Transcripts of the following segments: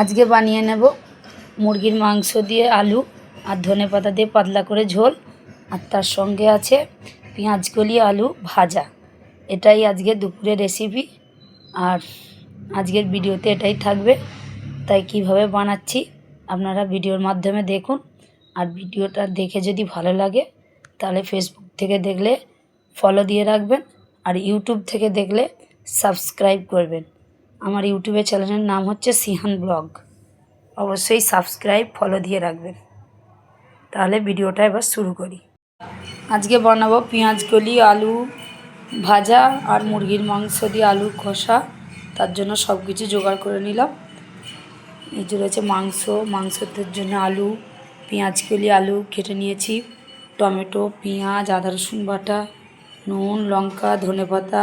আজকে বানিয়ে নেব মুরগির মাংস দিয়ে আলু আর ধনে পাতা দিয়ে পাতলা করে ঝোল। আর তার সঙ্গে আছে পেঁয়াজ কলি আলু ভাজা। এটাই আজকে দুপুরের রেসিপি আর আজকের ভিডিওতে এটাই থাকবে। তাই কীভাবে বানাচ্ছি আপনারা ভিডিওর মাধ্যমে দেখুন। আর ভিডিওটা দেখে যদি ভালো লাগে, তাহলে ফেসবুক থেকে দেখলে ফলো দিয়ে রাখবেন। আর ইউটিউব থেকে দেখলে সাবস্ক্রাইব করবেন। আমার ইউটিউবের চ্যানেলের নাম হচ্ছে সিহান ব্লগ। অবশ্যই সাবস্ক্রাইব ফলো দিয়ে রাখবেন। তাহলে ভিডিওটা এবার শুরু করি। আজকে বানাবো পেঁয়াজ কলি আলু ভাজা আর মুরগির মাংস দিয়ে আলু কষা। তার জন্য সব কিছু জোগাড় করে নিলাম। এই যে রয়েছে মাংস, মাংসের জন্য আলু পেঁয়াজ কলি আলু কেটে নিয়েছি। টমেটো, পেঁয়াজ, আদা, রসুন বাটা, নুন, লঙ্কা, ধনেপাতা,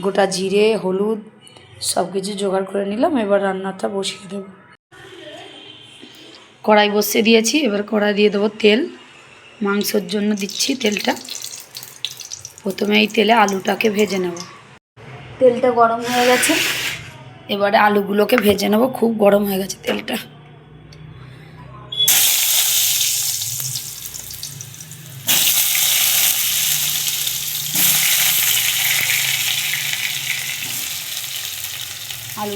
গোটা জিরে, হলুদ সব কিছু জোগাড় করে নিলাম, এবার রান্নাটা বসিয়ে দেব। কড়াই বসিয়ে দিয়েছি, এবার কড়াই দিয়ে দেবো তেল। মাংসর জন্য দিচ্ছি তেলটা। প্রথমে এই তেলে আলুটাকে ভেজে নেব। তেলটা গরম হয়ে গেছে। এবারে আলুগুলোকে ভেজে নেব, খুব গরম হয়ে গেছে তেলটা।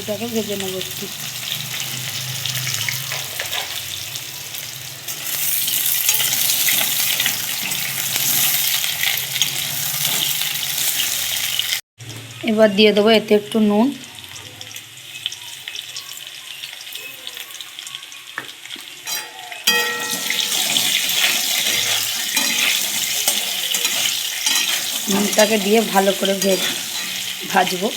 আলুটাকে ভেজে নেব একটু। এবার দিয়ে দেবো এতে একটু নুন। নুনটাকে দিয়ে ভালো করে ভেজ ভাজবো।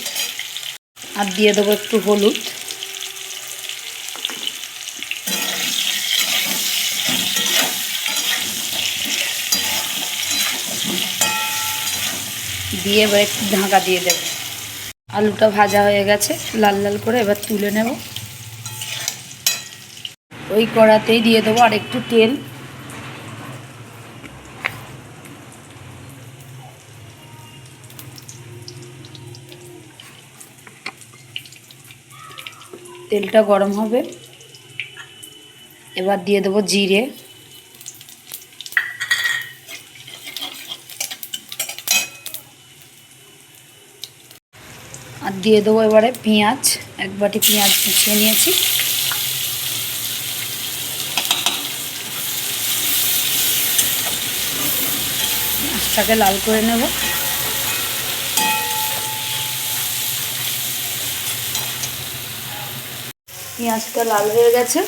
আর দিয়ে দেবো একটু হলুদ। দিয়ে এবার একটু ঢাকা দিয়ে দেবো। আলুটা ভাজা হয়ে গেছে, লাল লাল করে এবার তুলে নেব। ওই কড়াতেই দিয়ে দেবো আর একটু তেল। তেলটা গরম হবে। এবার দিয়ে দেবো জিরে। আর দিয়ে দেবো এবারে পেঁয়াজ। এক বাটি পেঁয়াজ মিশিয়ে নিয়েছি। পেঁয়াজটাকে লাল করে নেব। পেঁয়াজটা লাল হয়ে গেছে।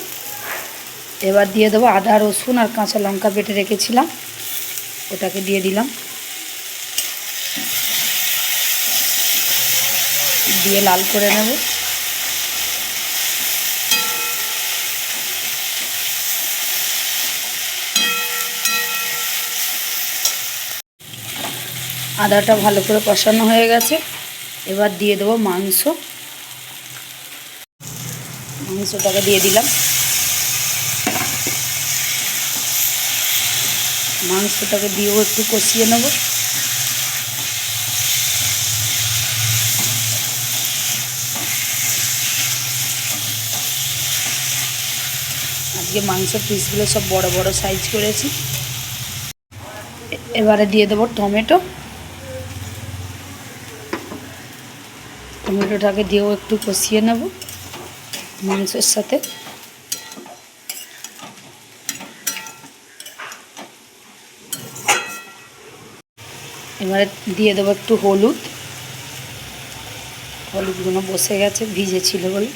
এবার দিয়ে দেবো আদা, রসুন আর কাঁচা লঙ্কা বেটে রেখেছিলাম। ওটাকে দিয়ে দিলাম। দিয়ে লাল করে নেব। আদাটা ভালো করে কষানো হয়ে গেছে। এবার দিয়ে দেবো মাংস। মাংসটাকে দিয়ে দিলাম। মাংসটাকে দিয়েও একটু কষিয়ে নেব। আজকে মাংসের পিসগুলো সব বড় বড় সাইজ করেছি। এবারে দিয়ে দেবো টমেটো। টমেটোটাকে দিয়েও একটু কষিয়ে নেব। মাংসের সাথে। এবারে দিয়ে দেবো একটু হলুদ। হলুদগুলো বসে গেছে ভিজে ছিল বলে।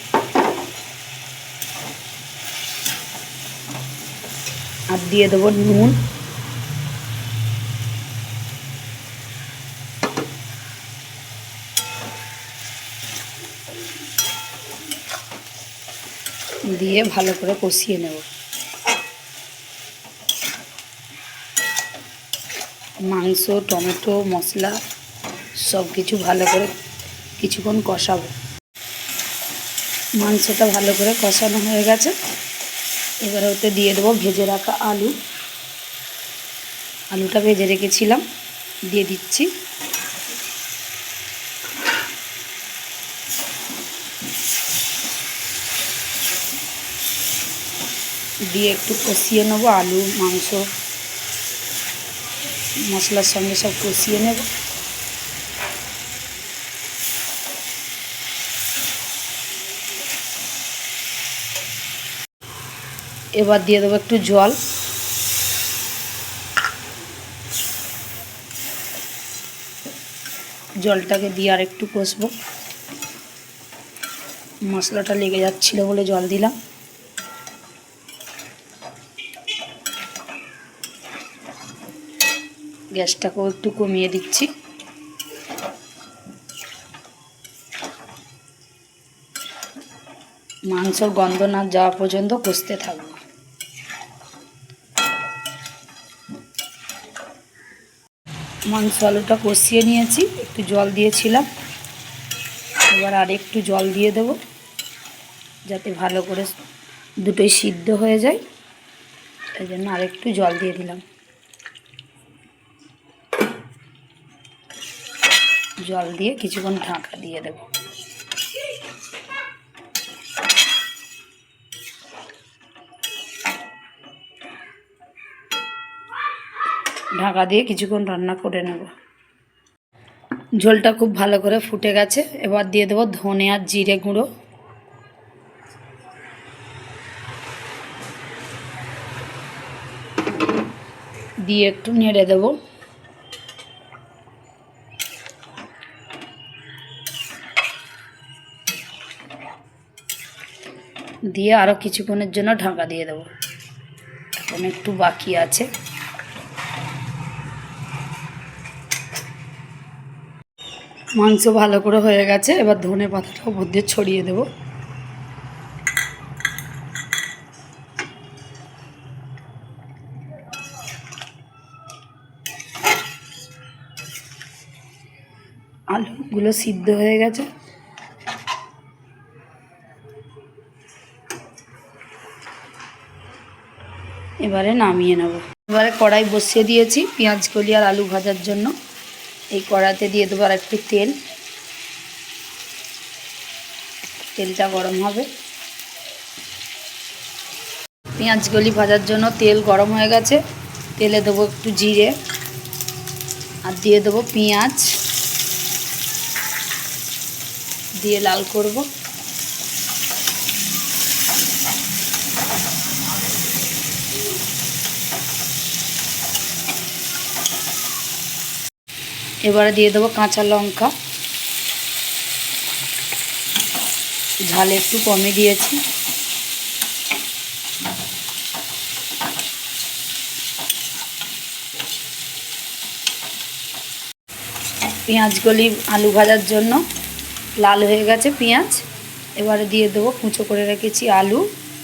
আর দিয়ে দেবো নুন। দিয়ে ভালো করে কষিয়ে নেব। মাংস, টমেটো, মশলা সব কিছু ভালো করে কিছুক্ষণ কষাবো। মাংসটা ভালো করে কষানো হয়ে গেছে। এবার ওতে দিয়ে দেবো ভেজে রাখা আলু। আলুটা ভেজে রেখেছিলাম, দিয়ে দিচ্ছি। দিয়ে একটু কষিয়ে নেব, আলু, মাংস, মশলার সঙ্গে সব কষিয়ে নেব। এবার দিয়ে দেবো একটু জল। জলটাকে দিয়ে আর একটু কষবো। মশলাটা লেগে যাচ্ছিল বলে জল দিলাম। গ্যাসটাকেও একটু কমিয়ে দিচ্ছি। মাংসর গন্ধ না যাওয়া পর্যন্ত কষতে থাকব। মাংস আলুটা কষিয়ে নিয়েছি, একটু জল দিয়েছিলাম। এবার আর একটু জল দিয়ে দেব, যাতে ভালো করে দুটোই সিদ্ধ হয়ে যায়। তাই জন্য আর একটু জল দিয়ে দিলাম। জল দিয়ে কিছুক্ষণ ঢাকা দিয়ে দেব। ঢাকা দিয়ে কিছুক্ষণ রান্না করে নেব। ঝোলটা খুব ভালো করে ফুটে গেছে। এবার দিয়ে দেবো ধনে আর জিরে গুঁড়ো। দিয়ে একটু নেড়ে দেবো। দিয়ে আরও কিছুক্ষণের জন্য ঢাকা দিয়ে দেবো। এখন একটু বাকি আছে। মাংস ভালো করে হয়ে গেছে, এবার ধনে পাতাটা উপর দিয়ে ছড়িয়ে দেবো। আলুগুলো সিদ্ধ হয়ে গেছে। এবারে নামিয়ে নেব। এবারে কড়াই বসিয়ে দিয়েছি পেঁয়াজ, কলি আর আলু ভাজার জন্য। এই কড়াতে দিয়ে দেবো আর একটু তেল। তেলটা গরম হবে। পেঁয়াজ পেঁয়াজগুলি ভাজার জন্য তেল গরম হয়ে গেছে। তেলে দেবো একটু জিরে আর দিয়ে দেবো পেঁয়াজ। দিয়ে লাল করব। এবারে দিয়ে দেবো কাঁচা লঙ্কা। ঝাল একটু কমে দিয়েছি। পেঁয়াজগুলি আলু ভাজার জন্য লাল হয়ে গেছে পেঁয়াজ। এবারে দিয়ে দেবো কুঁচো করে রেখেছি আলু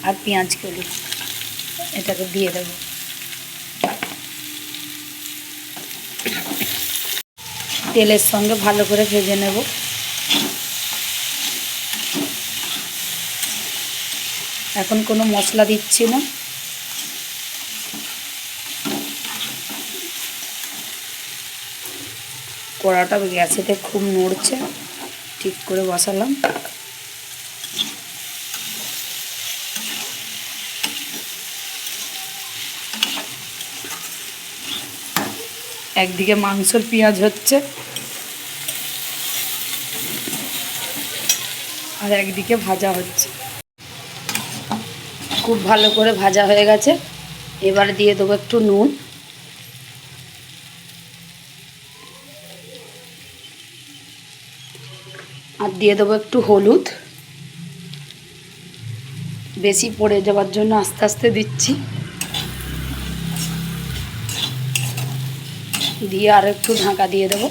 আর পেঁয়াজগুলি। এটাকে দিয়ে দেবো। তেলের সঙ্গে ভালো করে ভেজে নেব। এখন কোনো মশলা দিচ্ছি না। কড়াটা গ্যাসেতে খুব নড়ছে, ঠিক করে বসালাম। একদিকে মাংসর পেঁয়াজ হচ্ছে আর একদিকে ভাজা হচ্ছে। খুব ভালো করে ভাজা হয়ে গেছে। এবার দিয়ে দেবো একটু নুন। আর দিয়ে দেবো একটু হলুদ। বেশি পড়ে যাওয়ার জন্য আস্তে আস্তে দিচ্ছি। দিয়ে আর একটু ঢাকা দিয়ে দেবো।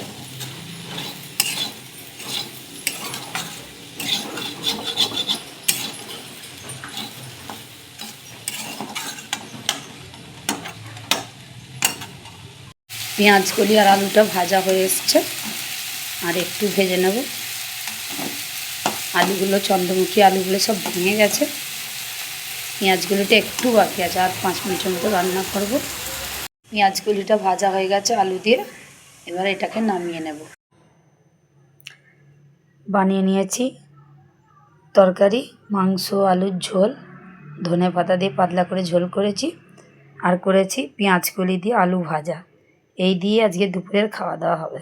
পেঁয়াজকলি আর আলুটা ভাজা হয়ে এসছে। আর একটু ভেজে নেব। আলুগুলো, চন্দ্রমুখী আলুগুলো সব ভেঙে গেছে। পেঁয়াজগুলিটা একটু বাকি আছে। আর পাঁচ মিনিটের মতো রান্না করব। পেঁয়াজগুলিটা ভাজা হয়ে গেছে, আলু দিয়ে। এবার এটাকে নামিয়ে নেব। বানিয়ে নিয়েছি তরকারি, মাংস, আলুর ঝোল, ধনে পাতা দিয়ে পাতলা করে ঝোল করেছি। আর করেছি পেঁয়াজ কলি দিয়ে আলু ভাজা। এই দিয়ে আজকে দুপুরের খাওয়া দাওয়া হবে।